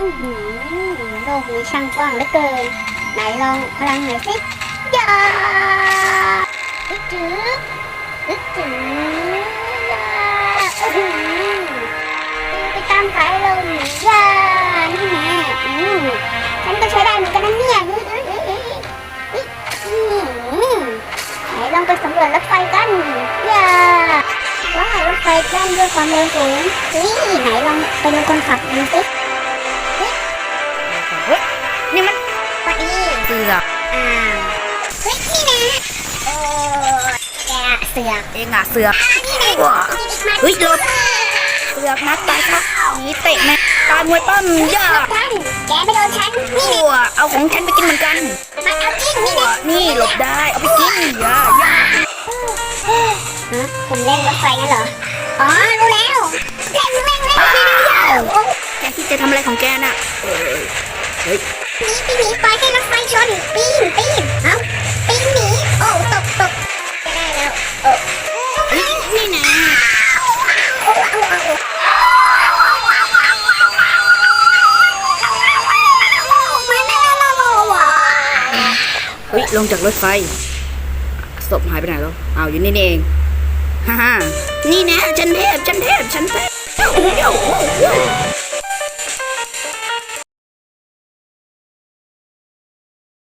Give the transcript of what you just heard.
อือหือโลกนี้ช่างกว้างเหลือเกิน ไหนลองพลังหน่อยสิยาอึดจืดอึดจืดยาอื้อหือไปตามสายลมยานี่แน่อืมฉันก็ใช้ได้เหมือนกันนะเนี่ยอื้ออื้ออื้ออื้ออื้ออื้อไหนลองไปสำรวจรถไฟกันยาว้าวรถไฟแล่นด้วยความเร็วสูงนี่ไหนลองไปดูคนขับดูสิ อกอ้าวเฮ้ยนี่นะโอ้แกเสือกเองอะเสือกนี่ไงว้านี่ดิมาเฮ้ยหลบเสือกนะตายครับหนีเตะแม่ตายมวยปั้มย่าท่านแกไม่โดนฉันนี่ตัวเอาของฉันไปกินเหมือนกันมันเอาจริงนี่ตัวนะนี่หลบได้เอาไปกินย่าย่าฮะคุณเล่นรถไฟกันเหรอ อ๋อ รู้แล้วเร่งเร่งเร่งเร่งเร่งโอ้แกที่จะทำอะไรของแกน่ะเออเฮ้ยหนีปีหนีปล่อยให้รถไฟชนปี เฮ้ยลงจากรถไฟศพหายไปไหนแล้วอ้าวอยู่นี่นี่เองฮ่าฮ่านี่นะฉันเทพฉันเทพฉันเทพ